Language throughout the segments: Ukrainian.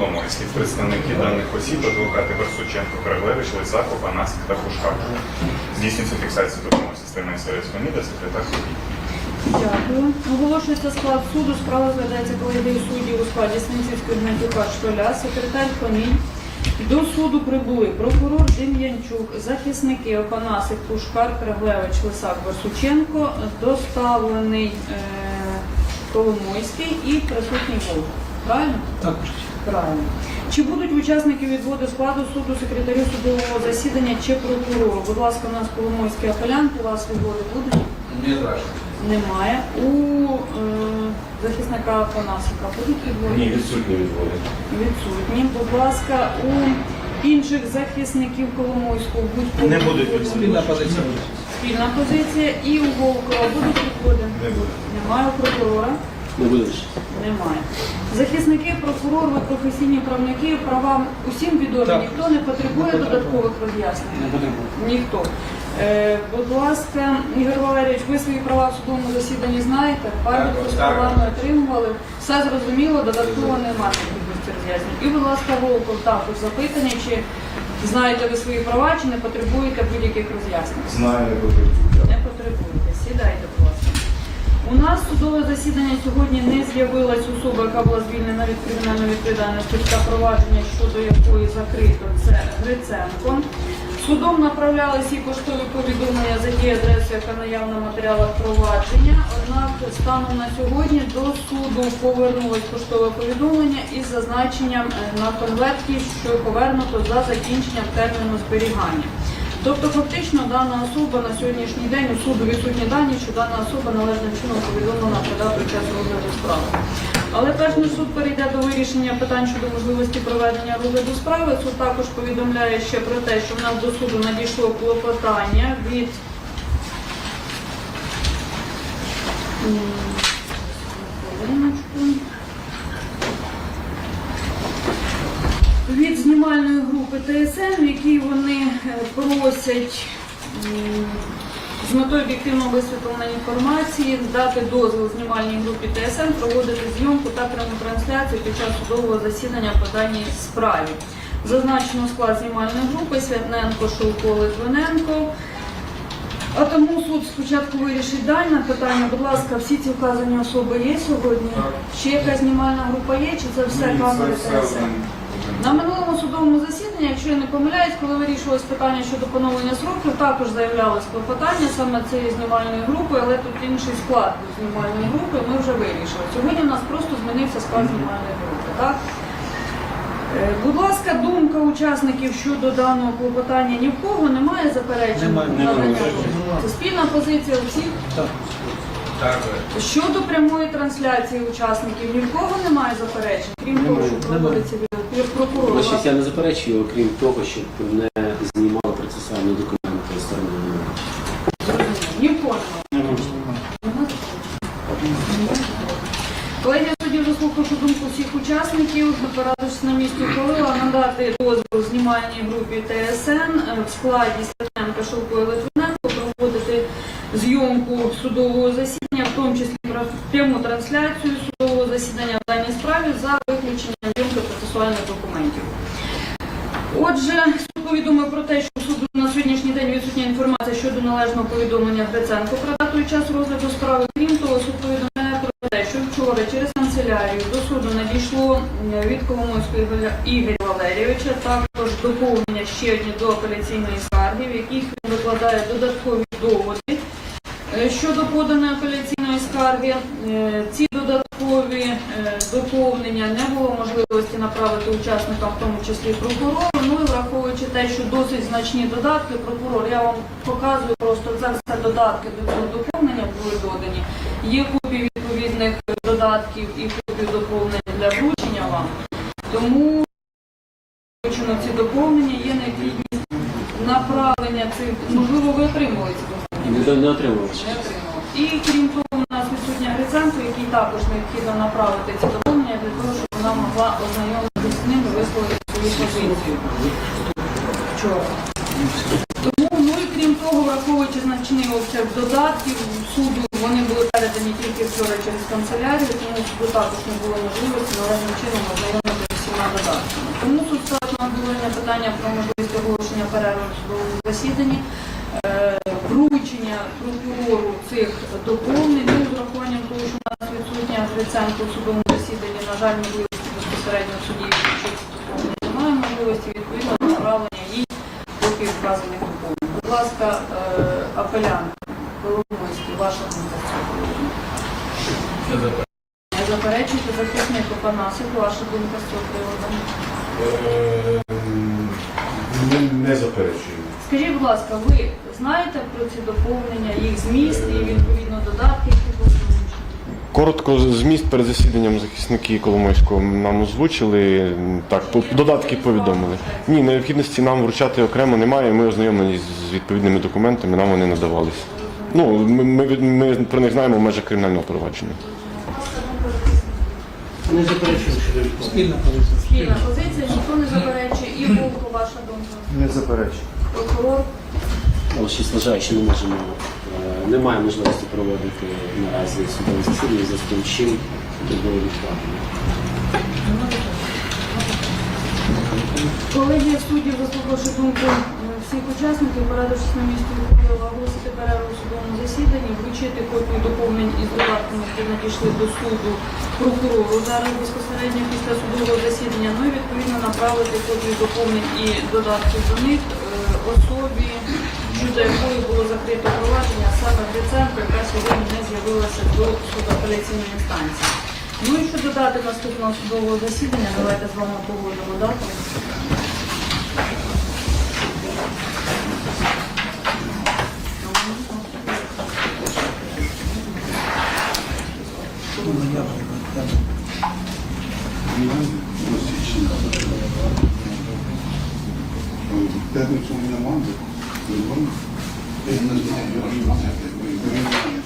Коломойський, представники даних осіб, адвокати Версученко, Кравлевич, Лисаков, Анасик та Пушкар. Здійснюється фіксація допомоги системи СРС Феміда, секретар судді. Дякую. Оголошується склад суду. Справа розглядається колегією суддів у складі Станцівської Гнатюка Штоля, секретар Фомінь. До суду прибули прокурор Дем'янчук, захисники Опанасик, Пушкар, Креглевич, Лисак, Васученко, доставлений е, Коломойський і присутній Волк. Правильно? Також. Правильно. Чи будуть учасники відводу складу суду, секретарю судового засідання чи прокурору? Будь ласка, у нас Коломойський апелянт, у вас відводи будуть? Не страшно. Немає. У е, захисника Панасика будуть відводи? Ні, відсутні відводи. Відсутні. Будь ласка, у інших захисників Коломойського будуть Не будуть відводи? Спільна позиція. І у Волкова будуть відводи? Не буде. Немає у прокурора? Не будеш. Немає. Захисники, прокурор, ви професійні правники, права усім відомі. Так. Ніхто не потребує Не додаткових роз'яснень? Не будемо. Ніхто. Е, будь ласка, Ігор Валерійович, ви свої права в судовому засіданні знаєте? Пам'ятку з так. правами отримували. Все зрозуміло, додатково немає роз'яснень. І, будь ласка, Волков також запитання, чи знаєте ви свої права, чи не потребуєте будь-яких роз'яснень? Знаю, не потребую. Не потребуєте. Сідайте, будь ласка. У нас судове засідання сьогодні не з'явилась особа, яка була звільнена від кримінальної відповідальності та провадження, щодо якої закрито. Це Гриценко. Судом направлялися і поштові повідомлення за тією адресою, яка наявна в матеріалах провадження. Однак станом на сьогодні до суду повернулось поштове повідомлення із зазначенням е, на конверті, що повернуто за закінченням терміну зберігання. Тобто, фактично, дана особа на сьогоднішній день у суду відсутні дані, що дана особа належним чином повідомлена про дату і час розгляду справи. Але перш ніж суд перейде до вирішення питань щодо можливості проведення розгляду справи, суд також повідомляє ще про те, що в нас до суду надійшло клопотання від від знімальної групи ТСН, в якій вони е, просять з метою об'єктивного висвітлення інформації дати дозвіл знімальній групі ТСН проводити зйомку та пряму трансляцію під час судового засідання по даній справі. Зазначено склад знімальної групи Святненко, Шовко, Литвиненко. А тому суд спочатку вирішить дане питання. Будь ласка, всі ці вказані особи є сьогодні? Ще якась знімальна група є, чи це все камери ТСН? На минулому судовому засіданні, якщо я не помиляюсь, коли вирішувалось питання щодо поновлення сроків, також заявлялось клопотання саме цієї знімальної групи, але тут інший склад знімальної групи ми вже вирішили. Сьогодні у нас просто змінився склад знімальної групи. Так? Е, Будь ласка, думка учасників щодо даного клопотання ні в кого немає заперечень? Немає. Надання? Це спільна позиція у всіх. Так. Так, Щодо прямої трансляції учасників, ні в кого немає заперечень, крім того, що проводиться від прокурора. Значить, я не заперечую, окрім того, щоб не знімали процесуальні документи з сторони. Ні в кожного. Колеги, я тоді заслухавши думку всіх учасників, порадившись на місці ухвалила надати дозвіл знімальній групі ТСН е, в складі Степенка Шовко і Литвиненко проводити зйомку судового засідання, в тому числі про пряму трансляцію судового засідання в даній справі за виключенням зйомки процесуальних документів. Отже, суд повідомив про те, що суду на сьогоднішній день відсутня інформація щодо належного повідомлення Гриценко про дату і час розгляду справи. Крім того, суд повідомляє про те, що вчора через канцелярію до суду надійшло м, від Коломойського Ігоря- Валерійовича також доповнення ще одні до апеляційної скарги, в яких він викладає додаткові доводи Е, Щодо поданої апеляційної скарги, е, ці додаткові е, доповнення не було можливості направити учасникам, в тому числі прокурору. Ну і враховуючи те, що досить значні додатки, прокурор, я вам показую просто це все додатки до цього доповнення були додані. Є копії відповідних додатків і копії доповнень для вручення вам. Тому вручено ці доповнення, є необхідність направлення цих, можливо, ви отримали ці доповнення. Не, не отримували. І крім того, у нас відсутня Гриценко, який також необхідно направити ці доповнення для того, щоб вона могла ознайомитися з ним і висловити свою позицію. Вчора. Тому, ну і крім того, враховуючи значний обсяг додатків суду, вони були передані тільки вчора через канцелярію, тому суду також не було можливості належним чином ознайомитися всіма додатками. Тому тут ставлено на обговорення питання про можливість оголошення перерви в засіданні, е, вручення прокурору цих доповнень, ну, з урахуванням того, що у нас відсутня Гриценко в судовому на жаль, можливості безпосередньо в суді ці. Немає можливості відповідно направлення їй копії вказаних доповнень. Будь ласка, е, апелянт Коломойський, ваша думка? Не заперечуйте захисник Опанасик, ваша думка з цього приводу. Ми не заперечуємо. Скажіть, будь ласка, ви знаєте про ці доповнення, їх зміст Коротко, зміст перед засіданням захисники Коломойського нам озвучили. Так, додатки повідомили. Ні, необхідності нам вручати окремо немає. Ми ознайомлені з відповідними документами, нам вони надавалися. Ну, ми, ми, ми про них знаємо в межах кримінального провадження. Не заперечую щодо відповіді. Спільна позиція. Спільна позиція, ніхто не заперечує. І Волко, ваша думка. Не заперечую. Прокурор. Але ще вважаю, що не можемо, немає можливості проводити наразі судове засідання, за тим, чим було відкладено. Колегія суддів, заслухавши думку е, всіх учасників, на місці ухвалила оголосити перерву у судовому засіданні, вручити копію доповнень із додатками, які надійшли до суду прокурору зараз безпосередньо після судового засідання, ну і відповідно направити копію доповнень і додатків до них е, особі, щодо якої було закрито провадження, саме Гриценко, яка сьогодні не з'явилася до суду апеляційної інстанції. Ну і щодо дати наступного судового засідання, давайте з вами погодимо дату. В п'ятницю у мене манда. Я не знаю, я не знаю, як ви переймаєте.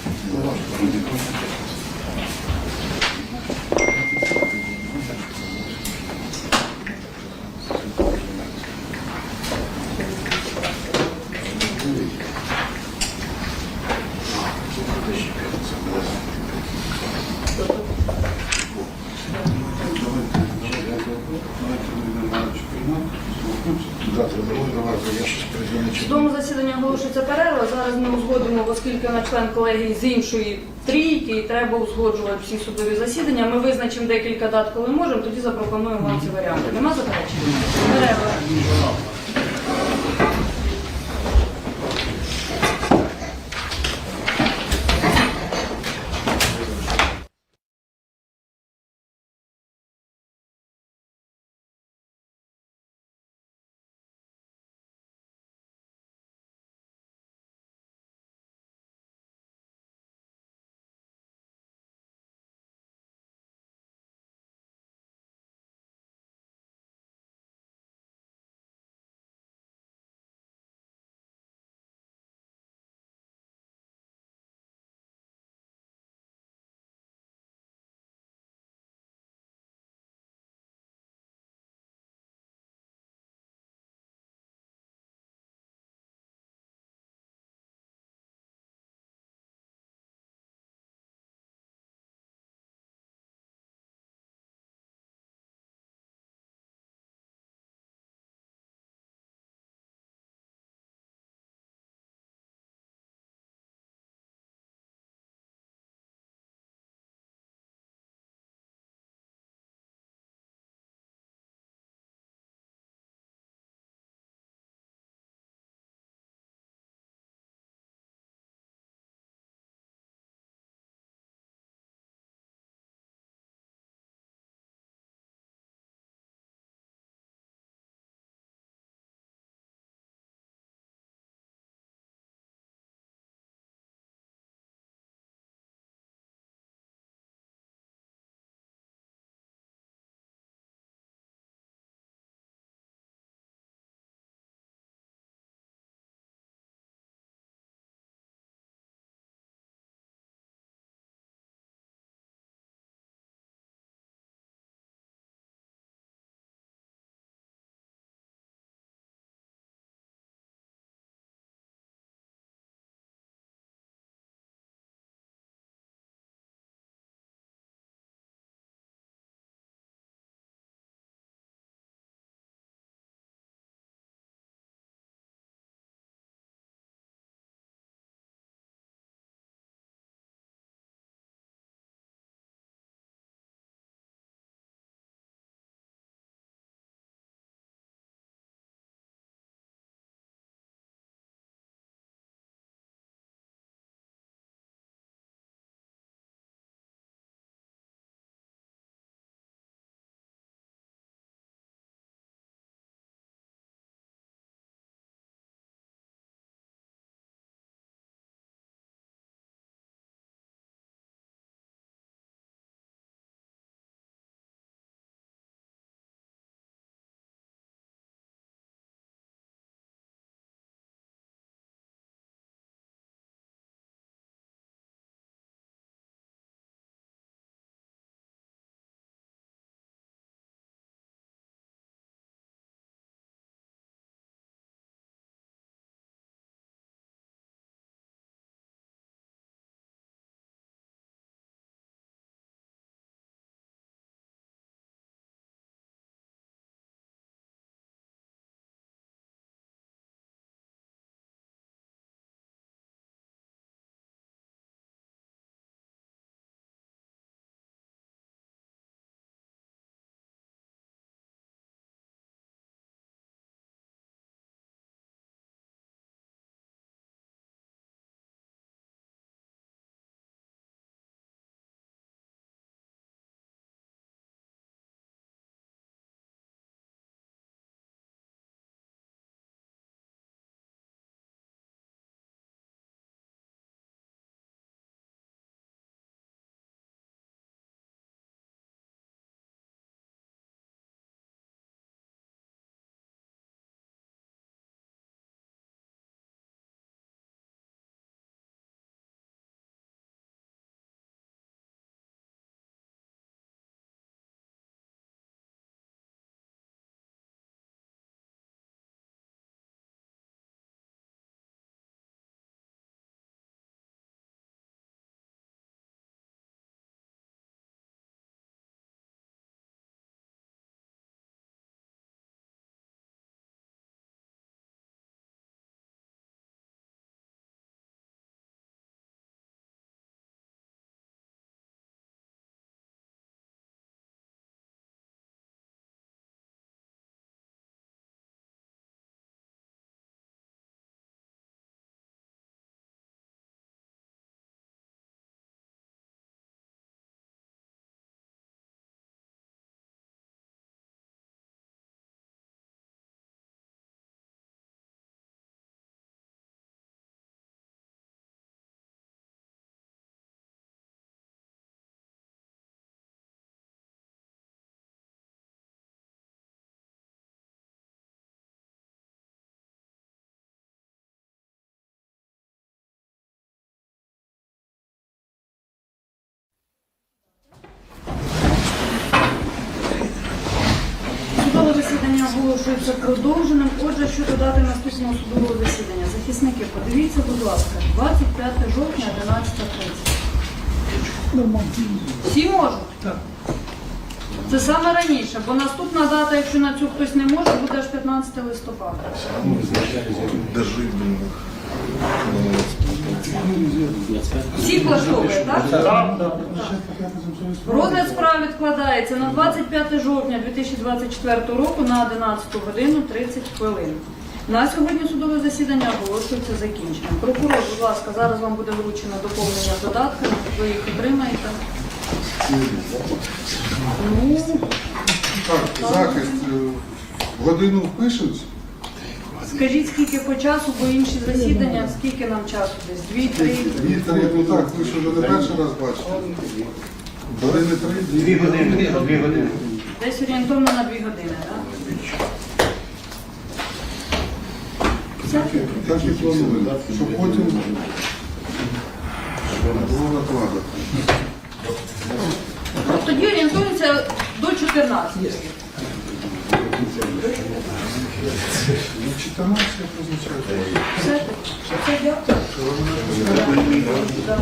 Це Завтра щось В тому засіданні оголошується перерва. Зараз ми узгодимо, оскільки вона член колегії з іншої трійки, і треба узгоджувати всі судові засідання. Ми визначимо декілька дат, коли можемо, тоді запропонуємо вам ці варіанти. Нема заперечень? Перерва. Засідання оголошується продовженим. Отже, що додати наступного судового засідання? Захисники, подивіться, будь ласка, 25 жовтня, 11.30. Всі можуть? Так. Це саме раніше, бо наступна дата, якщо на цю хтось не може, буде аж 15 листопада. Всіх влаштовує, так? Розгляд справ відкладається на 25 жовтня 2024 року на 11 годину 30 хвилин. На сьогодні судове засідання оголошується закінченим. Прокурор, будь ласка, зараз вам буде вручено доповнення додатками, ви їх отримаєте. Ну, Так, захист е, в годину впишуть. Скажіть, скільки по часу, бо інші засідання, скільки нам часу десь? Дві-три? Віктор, ну так, ви ж вже не перший раз бачите. Години три, дві години. Дві години. Десь орієнтовно на дві години, так? Так і плануємо, щоб потім було накладати. Тоді орієнтуємося до 14. 14 як. Все, все, дякую. Да.